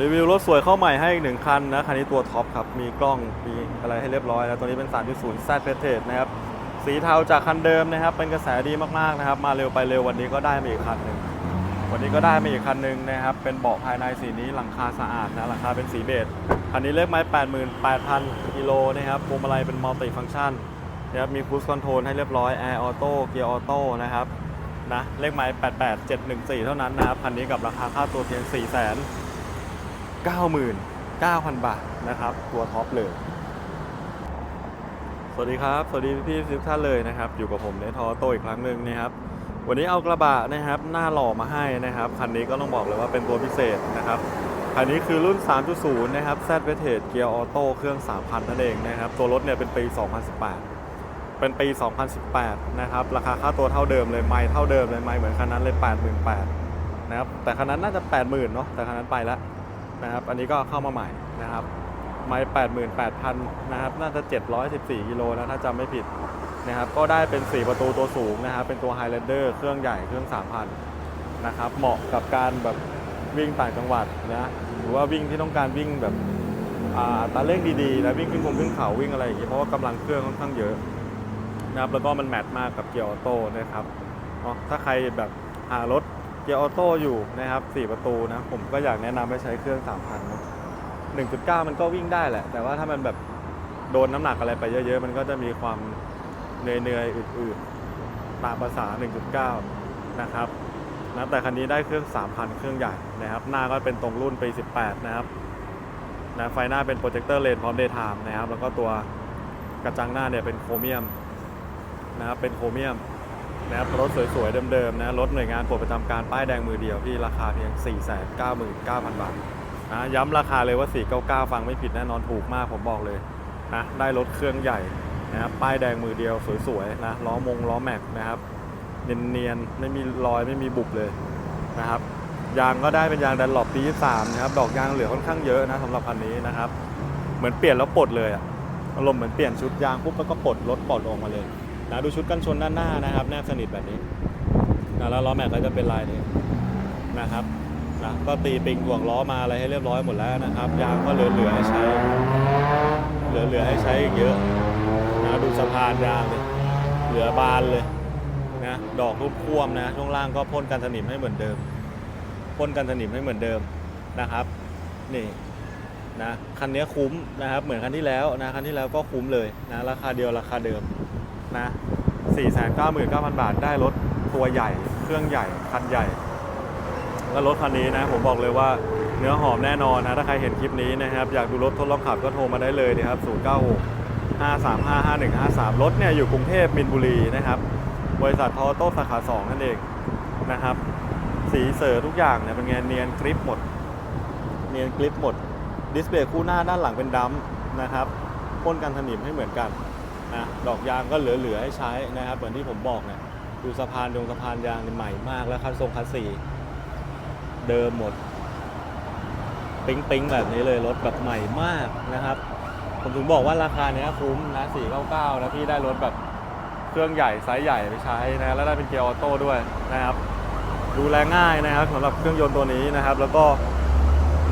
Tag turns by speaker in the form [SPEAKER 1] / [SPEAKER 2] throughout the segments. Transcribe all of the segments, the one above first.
[SPEAKER 1] รีวิวรถสวยเข้าใหม่ให้อีกหนึ่งคันนะ คันนี้ตัวท็อปครับ มีกล้อง มีอะไรให้เรียบร้อยแล้ว ตัวนี้เป็น 3.0 Z p e t e นะครับ สีเทาจากคันเดิมนะครับ เป็นกระแสดีมากๆนะครับ มาเร็วไปเร็ววันนี้ก็ได้มาอีกคันหนึ่ง วันนี้ก็ได้มาอีกคันหนึ่งนะครับ เป็นเบาะภายในสีนี้ หลังคาสะอาดนะ หลังคาเป็นสีเบจ คันนี้เลขไม้88,000กิโลนะครับพวงมาลัยเป็นมัลติฟังก์ชันนะครับมีครู e คอนโทรลให้เรียบร้อยแอร์ออโต้เกียร์ออโต้นะครับนะเลขไม้88714 เท่านั้นนะครับคันนี้กับราคาค่าตัวเพียง4 9 9 0 0 บาทนะครับ ตัวท็อปเลย สวัสดีครับ สวัสดีพี่ทุกท่านเลยนะครับ อยู่กับผมเนทอโตอีกครั้งหนึ่งนะครับวันนี้เอากระบะนะครับหน้าหล่อมาให้นะครับคันนี้ก็ต้องบอกเลยว่าเป็นตัวพิเศษนะครับคันนี้คือรุ่น 3.0 นะครับ Z v e t e เกียร์ออโต้เครื่อง 3,000 นั่นเองนะครับ ตัวรถเนี่ยเป็นปี 2018 เป็นปี 2018 นะครับ ราคาค่าตัวเท่าเดิมเลย ไม่เท่าเดิมเลย ไม่เหมือนคันนั้นเลย 88,000นะครับ แต่คันนั้นน่าจะ 80,000 เนาะแต่คันนั้นไปแล้ว นะครับ อันนี้ก็เข้ามาใหม่นะครับ ไม่88,000 นะครับ น่าจะ 714กิโลนะถ้าจำไม่ผิดนะครับ ก็ได้เป็น 4 ประตูตัวสูงนะครับ เป็นตัว Highlander เครื่องใหญ่เครื่อง 3,000 นะครับ เหมาะกับการแบบวิ่งต่างจังหวัดนะ หรือว่าวิ่งที่ต้องการวิ่งแบบอ่าอัตราเร่งดีๆนะวิ่งขึ้นคงขึ้นเขาวิ่งอะไรอย่างงี้เพราะว่ากำลังเครื่องค่อนข้างเยอะนะครับแล้วก็มันแมทมากกับเกียร์ออโต้นะครับเนาะถ้าใครแบบหารถ เกียร์ออโต้อยู่นะครับ 4 ประตูนะ ผมก็อยากแนะนำให้ใช้เครื่อง 3,000นะ1.9 มันก็วิ่งได้แหละ แต่ว่าถ้ามันแบบโดนน้ำหนักอะไรไปเยอะๆ มันก็จะมีความเหนื่อยๆอืดๆตามภาษา 1.9 นะครับนะแต่คันนี้ได้เครื่อง 3,000 เครื่องใหญ่นะครับ หน้าก็เป็นตรงรุ่นปี 18 นะครับนะไฟหน้าเป็นโปรเจคเตอร์เลนพร้อมเดย์ไทม์นะครับ แล้วก็ตัวกระจังหน้าเนี่ยเป็นโครเมียมนะครับ เป็นโครเมียม นะครับรถสวยๆเดิมๆนะรถหน่วยงานปลดประจำการป้ายแดงมือเดียวที่ราคาเพียง 499,000 บาทนะย้ำราคาเลยว่า 499 ฟังไม่ผิดแน่นอนถูกมากผมบอกเลยนะได้รถเครื่องใหญ่นะครับป้ายแดงมือเดียวสวยๆนะล้อมงล้อแม็กนะครับเนียนๆไม่มีรอยไม่มีบุบเลยนะครับยางก็ได้เป็นยางดันหลบปี3นะครับดอกยางเหลือค่อนข้างเยอะนะสำหรับคันนี้นะครับ เหมือนเปลี่ยนแล้วปลดเลยอะอารมณ์เหมือนเปลี่ยนชุดยางปุ๊บแล้วก็ปลดรถปลดออกมาเลย นะดูชุดกันชนด้านหน้านะครับ แนบสนิทแบบนี้นะแล้วล้อแม็กก็จะเป็นลายนี้นะครับนะก็ตีปิงห่วงล้อมาอะไรให้เรียบร้อยหมดแล้วนะครับ ยางก็เหลือๆให้ใช้ เหลือๆให้ใช้อีกเยอะนะดูสะพานยางเลยเหลือบานเลยนะดอกรูปพ่วมนะช่วงล่างก็พ่นกันสนิมให้เหมือนเดิมพ่นกันสนิมให้เหมือนเดิมนะครับนี่นะคันนี้คุ้มนะครับ เหมือนคันที่แล้วนะคันที่แล้วก็คุ้มเลยนะราคาเดียวราคาเดิม นะ 499,000 บาทได้รถตัวใหญ่ เครื่องใหญ่ คันใหญ่ แล้วรถคันนี้นะ ผมบอกเลยว่าเนื้อหอมแน่นอนนะ ถ้าใครเห็นคลิปนี้นะครับ อยากดูรถทดลองขับก็โทรมาได้เลยนะครับ 096 5355153 รถเนี่ยอยู่กรุงเทพมินบุรีนะครับ บริษัททอโต้สาขา 2 นั่นเองนะครับ สีเสือทุกอย่างเนี่ยเป็นไงเนียนกริปหมด เนียนกริปหมด ดิสเบรกคู่หน้าด้านหลังเป็นดัมนะครับพ่นกันสนิมให้เหมือนกัน นะดอกยางก็เหลือๆให้ใช้นะครับเหมือนที่ผมบอกเนี่ยดูสะพานดงสะพานยางใหม่มากแล้วคันทรงคันสีเดิมหมด ปิ๊งปิ๊งแบบนี้เลยรถแบบใหม่มากนะครับ ผมถึงบอกว่าราคาเนี้ยคุ้มนะ499นะพี่ได้รถแบบเครื่องใหญ่ไซส์ใหญ่ไปใช้นะแล้วได้เป็นเกียร์ออโต้ด้วยนะครับ ดูแลง่ายนะครับสำหรับเครื่องยนต์ตัวนี้นะครับ แล้วก็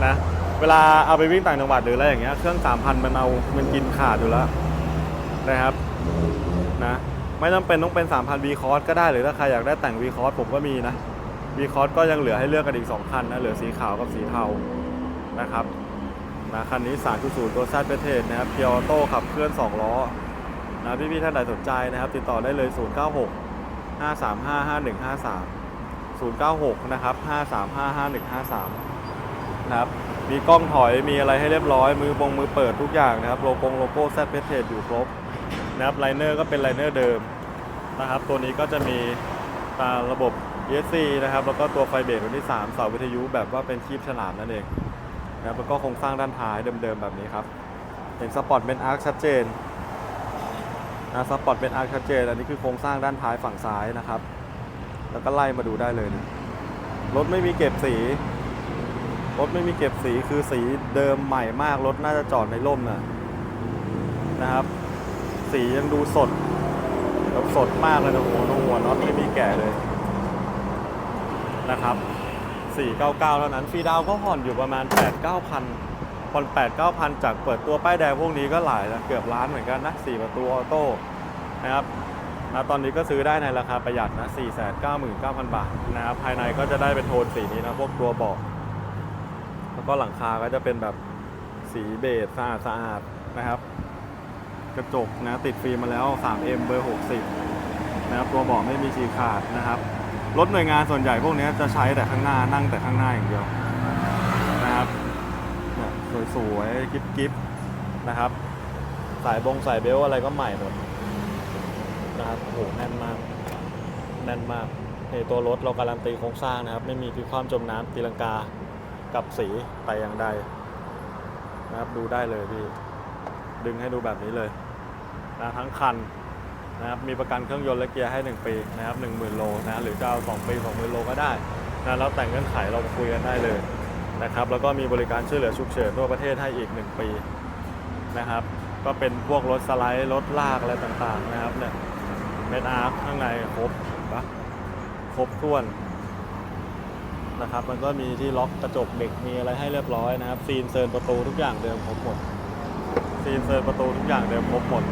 [SPEAKER 1] นะเวลาเอาไปวิ่งต่างจังหวัดหรืออะไรอย่างเงี้ยเครื่อง3,000มันเอามันกินขาดอยู่แล้ว นะครับนะไม่จำเป็นต้องเป็น 3,000 V Cross ก็ได้หรือถ้าใครอยากได้แต่ง V Cross ผมก็มีนะ V Cross ก็ยังเหลือให้เลือกกันอีก 2 คันนะเหลือสีขาวกับสีเทานะครับนะคันนี้ 3.0 ตัว Z เ e t e นะครับเกียร์ออโต้ขับเคลื่อน 2 ล้อนะพี่ๆท่านใดสนใจนะครับ ติดต่อได้เลย 096 535 5153 096 นะครับ 535 5153 นะครับ มีกล้องถอยมีอะไรให้เรียบร้อยมือบงมือเปิดทุกอย่างนะครับ โลโก้โลโก้ Z เ e t e อยู่ครบ นะครับไลเนอร์ก็เป็นไลเนอร์เดิมนะครับ ตัวนี้ก็จะมีตาระบบ ESC นะครับ แล้วก็ตัวไฟเบรกตัวที่ 3 เสาวิทยุแบบว่าเป็นคีบฉลามนั่นเองนะครับแล้วก็โครงสร้างด้านท้ายเดิมๆแบบนี้ครับ เห็นสปอร์ตเป็นอาร์คชัดเจนนะสปอร์ตเป็นอาร์คชัดเจน อันนี้คือโครงสร้างด้านท้ายฝั่งซ้ายนะครับ แล้วก็ไล่มาดูได้เลยนะ รถไม่มีเก็บสี รถไม่มีเก็บสีคือสีเดิมใหม่มาก รถน่าจะจอดในร่มนะนะครับ สียังดูสดแบบสดมากเลยนะโอ้โหหัวน็อตไม่มีแก่เลยนะครับ 499 เท่านั้นฟรีดาวก็ผ่อนอยู่ประมาณ 8 9พันผ่อน8 9พันจากเปิดตัวป้ายแดงพวกนี้ก็หลายแล้วเกือบล้านเหมือนกันนะ4ประตูออโต้นะครับนะตอนนี้ก็ซื้อได้ในราคาประหยัดนะ 499,000 บาทนะครับภายในก็จะได้เป็นโทนสีนี้นะ พวกตัวเบาะแล้วก็หลังคาก็จะเป็นแบบสีเบจสะอาดสะอาดนะครับ กระจกนะติดฟิล์มมาแล้ว 3M เบอร์ 60 นะครับตัวเบาะไม่มีฉีกขาดนะครับ รถหน่วยงานส่วนใหญ่พวกนี้จะใช้แต่ข้างหน้านั่งแต่ข้างหน้าอย่างเดียวนะครับเนี่ยสวยๆกิ๊บๆนะครับ สายบงสายเบลต์อะไรก็ใหม่หมดนะครับโอ้โหแน่นมากแน่นมากในตัวรถเราการันตีโครงสร้างนะครับ ไม่มีพิความจมน้ำตีลังกากับสีแต่อย่างใดนะครับดูได้เลยพี่ ดึงให้ดูแบบนี้เลยนะทั้งคันนะครับมีประกันเครื่องยนต์และเกียร์ให้ 1 ปีนะครับ10,000 โลนะหรือจะเอา2ปี 20,000 โลก็ได้นะแล้วแต่งเงื่อนไขเราคุยกันได้เลยนะครับแล้วก็มีบริการช่วยเหลือฉุกเฉินทั่วประเทศให้อีก 1 ปีนะครับ ก็เป็นพวกรถสไลด์รถลากอะไรต่างๆนะครับเนี่ยเมดอาร์ข้างในครบปะครบถ้วนนะครับ มันก็มีที่ล็อกกระจกเด็กมีอะไรให้เรียบร้อยนะครับซีนเซิร์นประตูทุกอย่างเดิมครบหมด ซีนเซิร์ประตูทุกอย่างเดิมครบหมด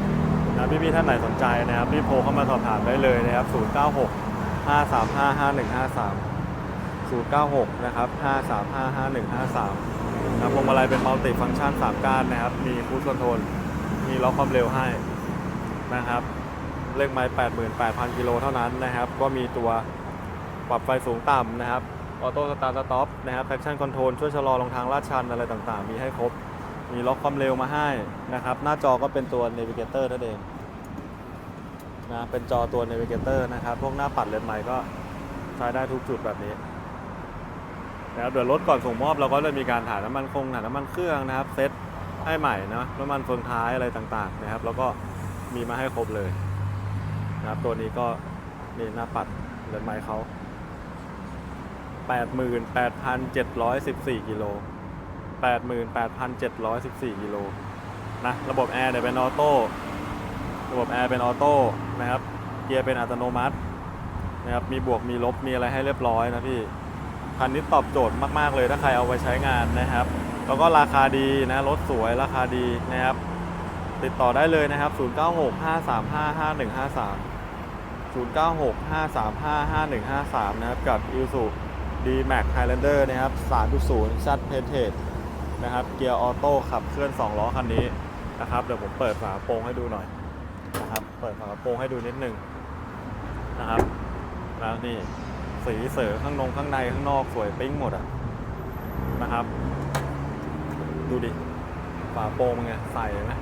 [SPEAKER 1] นะพี่ๆท่านไหนสนใจนะครับรีบโทรเข้ามาสอบถามได้เลยนะครับ 096 535 5153 096 นะครับ 535 5153นะพวงมาลัยเป็นมัลติฟังก์ชัน 3 ก้านนะครับ มีคูดคอนโทรลมีล็อกความเร็วให้นะครับ เลขไม้ 88,000 กิโลเท่านั้นนะครับ ก็มีตัวปรับไฟสูงต่ำนะครับ ออโต้สตาร์ทสต็อปนะครับ แท็กชั่นคอนโทรลช่วยชะลอลงทางลาดชันอะไรต่างๆ มีให้ครบ มีล็อกความเร็วมาให้นะครับ หน้าจอก็เป็นตัว Navigator นั่นเองนะเป็นจอตัว Navigator นะครับ พวกหน้าปัดเลนส์ใหม่ก็ใช้ได้ทุกจุดแบบนี้นะครับเดี๋ยวรถก่อนส่งมอบเราก็เลยมีการถ่ายน้ำมันคงถ่ายน้ำมันเครื่องนะครับเซ็ตให้ใหม่นะน้ำมันเฟืองท้ายอะไรต่างๆนะครับ แล้วก็มีมาให้ครบเลยนะครับตัวนี้ก็นี่หน้าปัดเลนส์ใหม่เขา88,714กิโล 88,714กิโลนะระบบแอร์เนี่ยเป็นออโต้ระบบแอร์เป็นออโต้นะครับเกียร์เป็นอัตโนมัตินะครับมีบวกมีลบมีอะไรให้เรียบร้อยนะพี่คันนี้ตอบโจทย์มาก ๆ เลยถ้าใครเอาไปใช้งานนะครับ แล้วก็ราคาดีนะรถสวยราคาดีนะครับ ติดต่อได้เลยนะครับ 0965355153 0965355153 นะครับ กับ i s u D-Max Highlander นะครับ 3.0 ชัดเพเทส นะครับ เกียร์ออโต้ขับเคลื่อน 2 ล้อคันนี้นะครับ เดี๋ยวผมเปิดฝาโปรงให้ดูหน่อยนะครับ เปิดฝาโปรงให้ดูนิดนึงนะครับ แล้วนี่สีเสือข้างนงข้างในข้างนอกสวยปิ้งหมดอะนะครับ ดูดิฝาโปรงมันไงใส่ไหม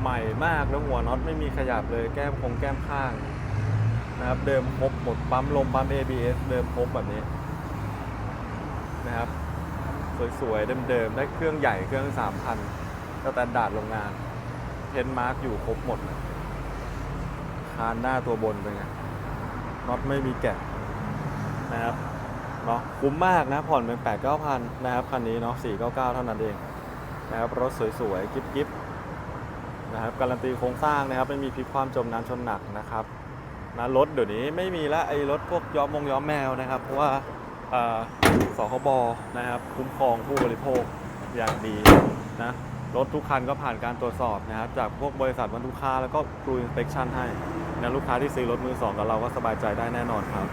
[SPEAKER 1] ใหม่มากแล้วหัวน็อตไม่มีขยับเลยแก้มคงแก้มข้างนะครับ เดิมครบหมดปั๊มลมปั๊ม ABS เดิมครบแบบนี้นะครับ สวยๆ เดิมๆ ได้เครื่องใหญ่เครื่อง 3,000สแตนดาร์ดโรงงาน เทนมาร์กอยู่ครบหมดนะคานหน้าตัวบนเป็นไงน็อตไม่มีแกะนะครับเนาะคุ้มมากนะ ผ่อนเป็น8 9 0 0 0นะครับคันนี้เนาะ499เท่านั้นเองนะครับรถสวยๆ กิ๊บๆนะครับการันตีโครงสร้างนะครับไม่มีพลิกความจมน้ำชนหนักนะครับนะรถเดี๋ยวนี้ไม่มีละไอ้รถพวกย้อมมงย้อมแมวนะครับ เพราะว่า สคบนะครับคุ้มครองผู้บริโภคอย่างดีนะรถทุกคันก็ผ่านการตรวจสอบนะครับจากพวกบริษัทบรรทุกค้าแล้วก็ครูอินสเปคชั่นให้นะลูกค้าที่ซื้อรถมือสองกับเราก็สบายใจได้แน่นอนครับ